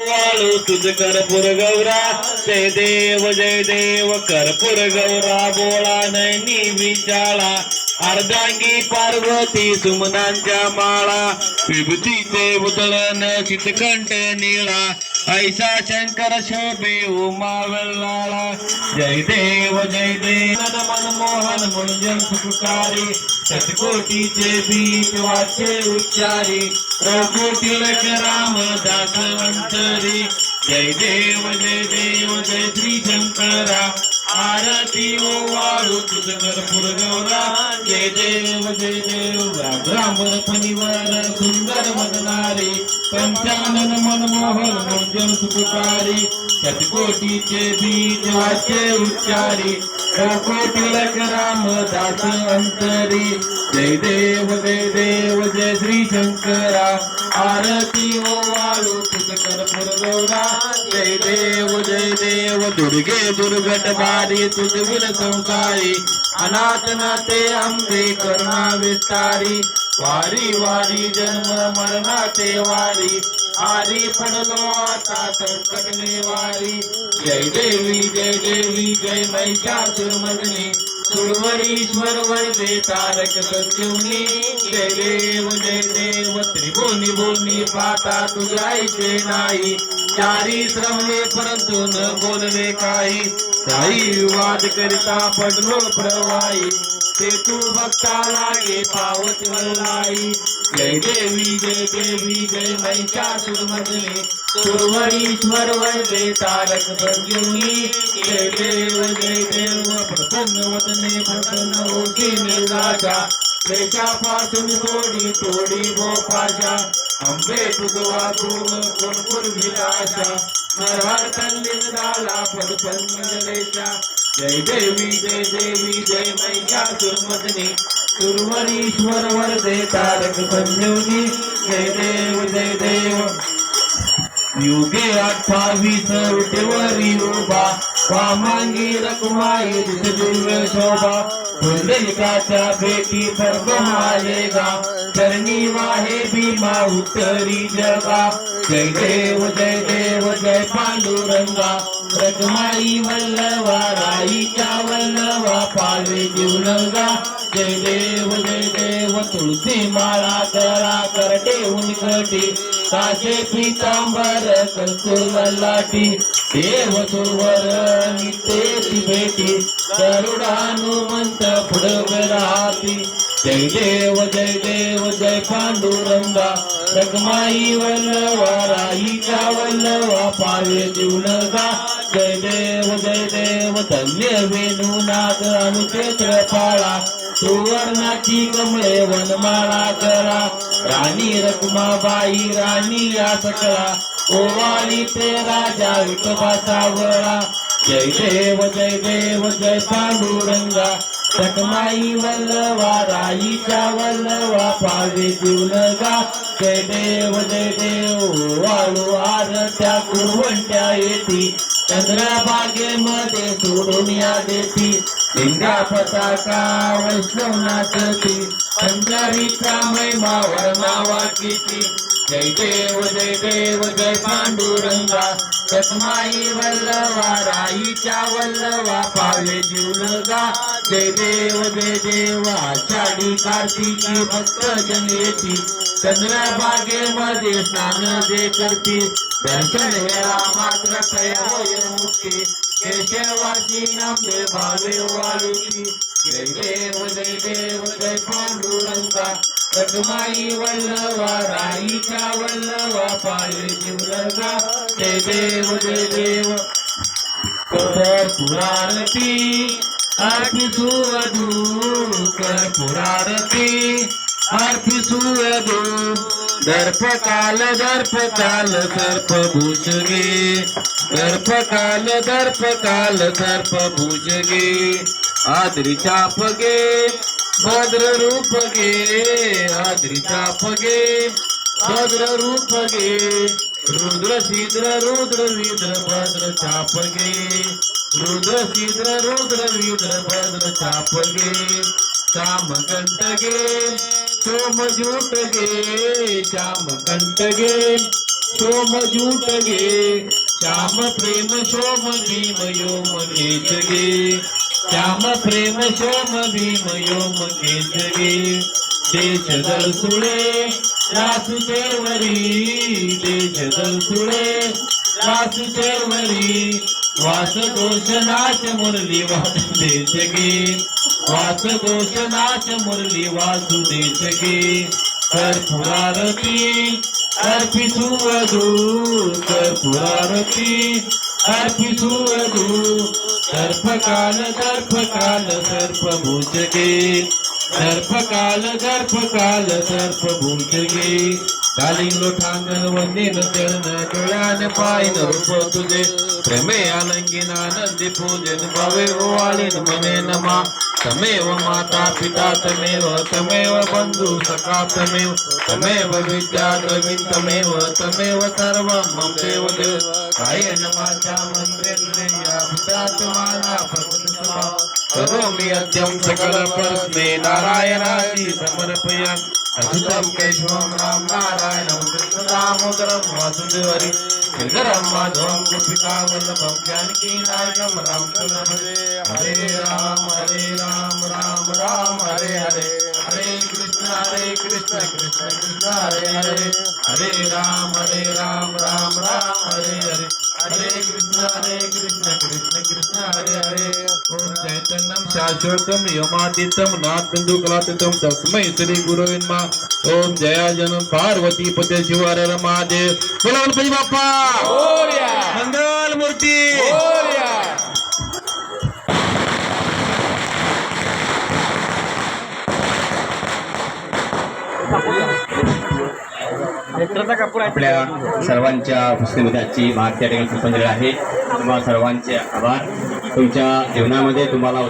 वाळू तुझ कर्पूर गौरा. जय देव जय देव कर्पूर गौरा. बोळा नैनी विचाळा अर्धांगी पार्वती सुमनांच्या माळा. विभूतीचे उदळण चितकंठ निळा. ऐसा शंकर शोभे उमा वेल्लाळा जय देव जय देव। मनमोहन मुंजन सुखकारी शतकोटीचे बीज वाचे उच्चारी। रघुतिलक राम दासवंतरी। जय देव जय देव जय श्री शंकरा। आरती ओ वाळू तुझ कर्पूर गौरा जय देव जय देव ब्राह्मण फणीवर सुंदर मदनारी पंचानन मनमोहन मोजन सुखकारी शतकोटीचे बीज वाचे उच्चारी. रघुतिलक राम दास अंतरी. जय देव जय देव जय श्री शंकरा. आरती ओ वाळू तुझ कर्पूर गौरा जय देव जय देव दुर्गे दुर्गट बारी तुझ संसारी अनाथ नाते अंबे करुणा विस्तारी वारी वारी जन्म मरणा ते वारी आरी पडलो आता संकट निवारी. जय देवी जय देवी जय महिषासुरमर्दिनी सुरवरीश्वर वरदे तारक सत्युनी जय देव जय देव त्रिभुवनी भूमी पाता तुझायचे नाही. चारी श्रवणे परंतु न बोलले काही. काही वाद करिता पडलो प्रवाही. ते तू भक्ता लागे पावत वल्लाई जय देवी जय देवी जय महिषासुरमर्दिनी सुरवरीश्वर वैदे तारक सत्युनी जय देव जय देव प्रसन्न वदने प्रसन्न होती निर्राजा देशापासून थोडी थोडी भोपाशा अंबे तुझवा वाचून कोण पूर्वी आशा नरहर तल्लीन झाला जलेशा जय देवी जय देवी जय महिषासुरमर्दिनी सुरवरीश्वर वरदे तारक संजीवनी. जय देव जय देव. युगे अठ्ठावीस उठेवरी उभा. वामांगी रखुमाई दिव्य शोभा पुंडलिकाच्या भेटी सर्व मालेगा चरणी वाहे भीमा उत्तरी जगा जय देव जय देव जय पांडुरंगा रखमाई वल्लवा राईच्या वल्लवा पावे जीवनंगा जय देव जय देव तुळशी माळा करा करटे उनकटी काशे पितांबर कस्तुर लाटी देव सुरवर नित्य भेटी गरुड हनुमंत राहती. जय देव जय देव जय पांडुरंगा. रखमाई वल्लवा राईच्या वल्लवा पावे जीवनगा. जय देव जय देव धन्य वेणुनाथ अनुक्षेत्र पाळा. सुवर्णाची कमळे वनमाळा करा. राणी रखमाबाई राणी या सकळा. ओवाळी ते राजा विठोबा सावळा. जय देव जय देव जय पांडुरंगा. रखमाई वल्लवा राईचा वल्लवा पावे जीवनगा जय देव जय देव वाळू आरत्या कुरवंट्या येती. चंद्रभागेमध्ये सोडून या देती. लिंगा पताका वैष्णवनाथती पंढरीचा महिमा वर्णावा किती. जय देव जय देव जय पांडुरंगा. रखमाई वल्लवा राईच्या वल्लवा पावे जीवलगा जय देव जय देव आषाढी कार्तिकी भक्त जन येती चंद्रभागेमध्ये स्नान जे करती. दर्शन हेरा मात्र होय मुक्ती. केशवाची नामे भावे वाळुती. जय देव जय देव जय पांडुरंगा. रखमाई वल्लवा राईच्या वल्लवा पाये जीवलगा ते देव जय देव. कर पुरारती अर्पिसू अधू कर पुरारती अर्पिसू अधू दर्पकाल काल दर्प काल दर्प भुजगे दर्प काल दर्प काल भुजगे आद्री चापगे भद्र रूप गे आद्रिता पगे भद्र रूप गे रुद्र सिद्र रुद्र विद्र भद्र चाप गे रुद्र सिद्र रुद्र विद्र भद्र चाप गे श्याम कंठ गे सोम जूट गे श्याम कंठ गे सोम जूट गे श्याम प्रेम सोम भीम योम गे श्याम प्रेम शोम भीम योम घेत देश दल सुळे रासुदेवरी देश दल सुळे रासुदेवरी वास दोष नाच मुरली वासुदेश गे वास दोष नाच मुरली वासुदेश गे कर्पुरारती अर्पिसू वधू कर्पुरारती अर्पिसू वधू सर्पकाल सर्पकाल सर्पभूषगे सर्पकाल सर्पकाल सर्पभूषगे कालिंग लोठांगण वंदेन चरण डोळ्यान पायन रूप तुझे. प्रेमे आनंगीन आनंदी पूजन भावे ओवाळीन हो मने नमा. तमेव माता पिता तमेव तमेव बंधू सखा तमेव. तमेव विद्या तमेव तमेव सर्व मम देव देव. काय नमाच्या मंत्रे करोमि अद्यं सकल परस्मै नारायणादि समर्पयामि अच्युतं केशवं राम नारायणं कृष्णदामोदरं वासुदेवरि. सुन्दरं माधवं गोपिका वल्लभं जानकी नायकं रामचन्द्र भजे हरे राम हरे राम राम राम हरे हरे. हरे कृष्ण हरे कृष्ण कृष्ण कृष्ण हरे हरे. हरे राम हरे राम राम राम हरे हरे. हरे कृष्ण हरे कृष्ण कृष्ण कृष्ण हरे हरे. ओम चैतन्यम शाश्वतम यमातीतम नाथ बिंदु कलातीतम तस्मै श्री गुरुवे नमः. ओम जया जन पार्वती पते शिवार महादेव. बोला गणपती बाप्पा. मंगल मूर्ती. आपल्या सर्वांच्या उपस्थितीमध्ये आजची त्या ठिकाणी आहे. तुम्हाला सर्वांचे आभार. तुमच्या जीवनामध्ये तुम्हाला